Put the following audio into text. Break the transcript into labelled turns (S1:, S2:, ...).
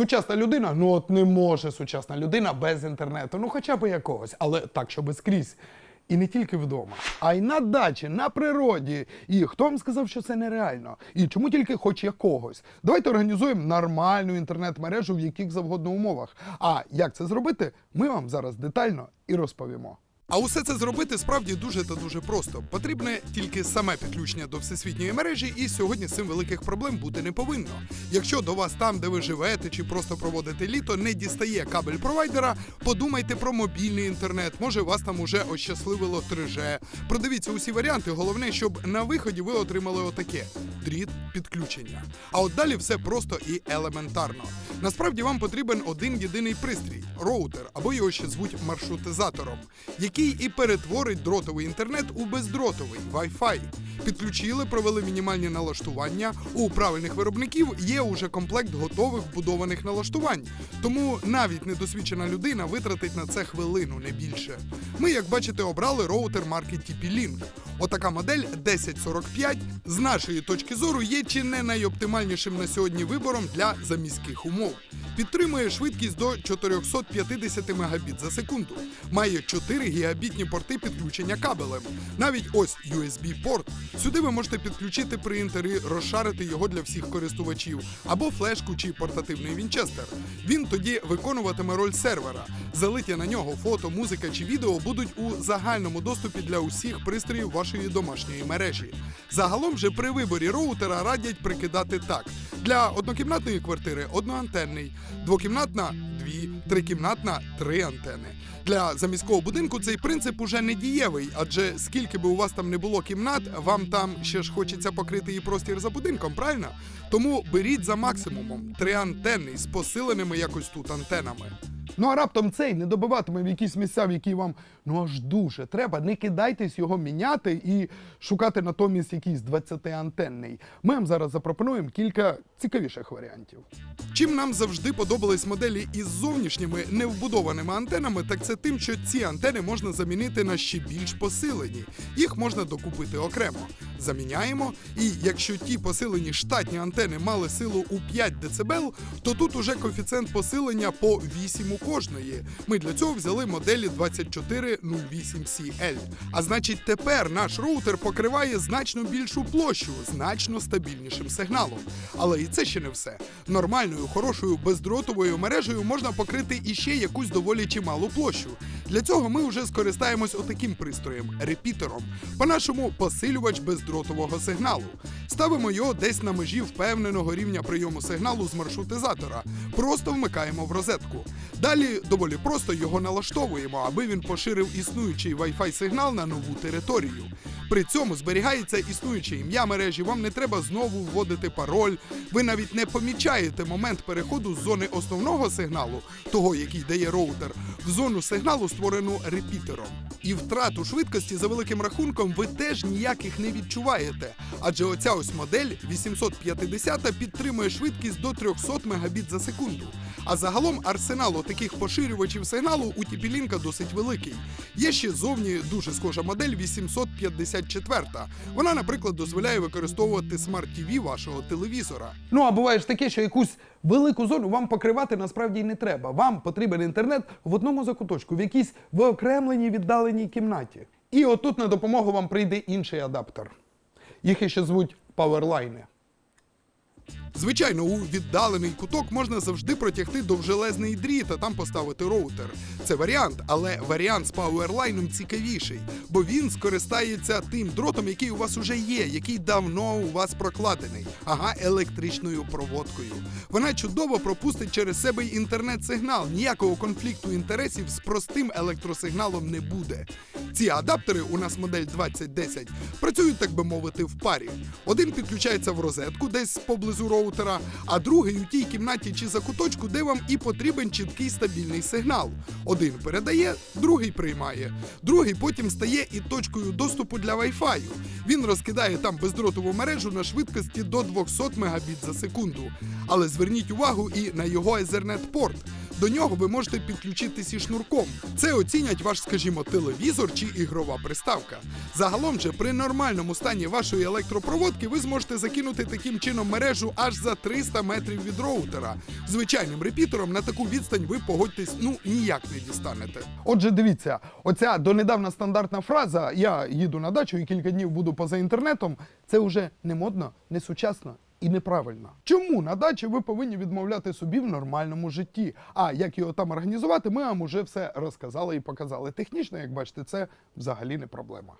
S1: Сучасна людина, ну от не може сучасна людина без інтернету, ну хоча б якогось, але так, щоб скрізь. І не тільки вдома, а й на дачі, на природі. І хто вам сказав, що це нереально? І чому тільки хоч якогось? Давайте організуємо нормальну інтернет-мережу в яких завгодно умовах. А як це зробити, ми вам зараз детально і розповімо. А усе це зробити справді дуже та дуже просто. Потрібне тільки саме підключення до всесвітньої мережі, і сьогодні з цим великих проблем бути не повинно. Якщо до вас там, де ви живете, чи просто проводите літо, не дістає кабель провайдера, подумайте про мобільний інтернет. Може, вас там уже ощасливило 3G. Продивіться усі варіанти. Головне, щоб на виході ви отримали отаке дріт підключення. А от далі все просто і елементарно. Насправді вам потрібен один єдиний пристрій роутер, або його ще звуть маршрутизатором, який і перетворить дротовий інтернет у бездротовий Wi-Fi. Підключили, провели мінімальні налаштування. У правильних виробників є уже комплект готових вбудованих налаштувань. Тому навіть недосвідчена людина витратить на це хвилину, не більше. Ми, як бачите, обрали роутер марки TP-Link. Отака модель 1045 з нашої точки зору є чи не найоптимальнішим на сьогодні вибором для заміських умов. Підтримує швидкість до 450 Мбіт за секунду. Має 4 гігабітні порти підключення кабелем. Навіть ось USB-порт. Сюди ви можете підключити принтер і розшарити його для всіх користувачів, або флешку чи портативний вінчестер. Він тоді виконуватиме роль сервера. Залиті на нього фото, музика чи відео будуть у загальному доступі для усіх пристроїв вашої домашньої мережі. Загалом же при виборі роутера радять прикидати так: для однокімнатної квартири одноантенний, двокімнатна дві, трикімнатна три антени. Для заміського будинку цей принцип уже не дієвий, адже скільки би у вас там не було кімнат, вам там ще ж хочеться покрити і простір за будинком, правильно? Тому беріть за максимумом триантенний з посиленими якось тут антенами. Ну а раптом цей не добиватиме в якісь місця, в які вам ну аж дуже треба. Не кидайтесь його міняти і шукати натомість якийсь 20-антенний. Ми вам зараз запропонуємо кілька цікавіших варіантів. Чим нам завжди подобались моделі із зовнішніми невбудованими антенами, так це тим, що ці антени можна замінити на ще більш посилені. Їх можна докупити окремо. Заміняємо, і якщо ті посилені штатні антени мали силу у 5 дБ, то тут уже коефіцієнт посилення по 8 у кожної. Ми для цього взяли моделі 2408CL. А значить, тепер наш роутер покриває значно більшу площу, значно стабільнішим сигналом. Але і це ще не все. Нормальною, хорошою бездротовою мережею можна покрити іще якусь доволі чималу площу. Для цього ми вже скористаємось отаким пристроєм репітером. По-нашому посилювач бездротового сигналу. Ставимо його десь на межі впевненого рівня прийому сигналу з маршрутизатора. Просто вмикаємо в розетку. Далі доволі просто його налаштовуємо, аби він поширив існуючий Wi-Fi сигнал на нову територію. При цьому зберігається існуюче ім'я мережі, вам не треба знову вводити пароль. Ви навіть не помічаєте момент переходу з зони основного сигналу, того, який дає роутер, в зону сигналу, створену репітером. І втрату швидкості за великим рахунком ви теж ніяких не відчуваєте. Адже оця ось модель 850 підтримує швидкість до 300 Мбіт за секунду. А загалом арсенал таких поширювачів сигналу у Тіпілінка досить великий. Є ще зовні дуже схожа модель 854. Вона, наприклад, дозволяє використовувати смарт-ТВ вашого телевізора. Ну а буває ж таке, що якусь велику зону вам покривати насправді й не треба. Вам потрібен інтернет в одному закуточку, в якійсь виокремленій віддаленій кімнаті. І отут на допомогу вам прийде інший адаптер. Їх іще звуть паверлайни. Звичайно, у віддалений куток можна завжди протягти довжелезний дріт, а там поставити роутер. Це варіант, але варіант з пауерлайном цікавіший, бо він скористається тим дротом, який у вас уже є, який давно у вас прокладений, ага, електричною проводкою. Вона чудово пропустить через себе інтернет-сигнал. Ніякого конфлікту інтересів з простим електросигналом не буде. Ці адаптери, у нас модель 2010, працюють, так би мовити, в парі. Один підключається в розетку десь поблизу роутера, а другий у тій кімнаті чи закуточку, де вам і потрібен чіткий стабільний сигнал. Один передає, другий приймає. Другий потім стає і точкою доступу для Wi-Fi. Він розкидає там бездротову мережу на швидкості до 200 Мбіт за секунду. Але зверніть увагу і на його Ethernet порт. До нього ви можете підключитися і шнурком. Це оцінять ваш, скажімо, телевізор чи ігрова приставка. Загалом же при нормальному стані вашої електропроводки ви зможете закинути таким чином мережу аж за 300 метрів від роутера. Звичайним репітером на таку відстань ви погодьтесь ну ніяк не дістанете. Отже, дивіться, оця донедавна стандартна фраза Я їду на дачу і кілька днів буду поза інтернетом. Це вже не модно, не сучасно. І неправильна. Чому на дачі ви повинні відмовляти собі в нормальному житті? А як його там організувати, ми вам уже все розказали і показали. Технічно, як бачите, це взагалі не проблема.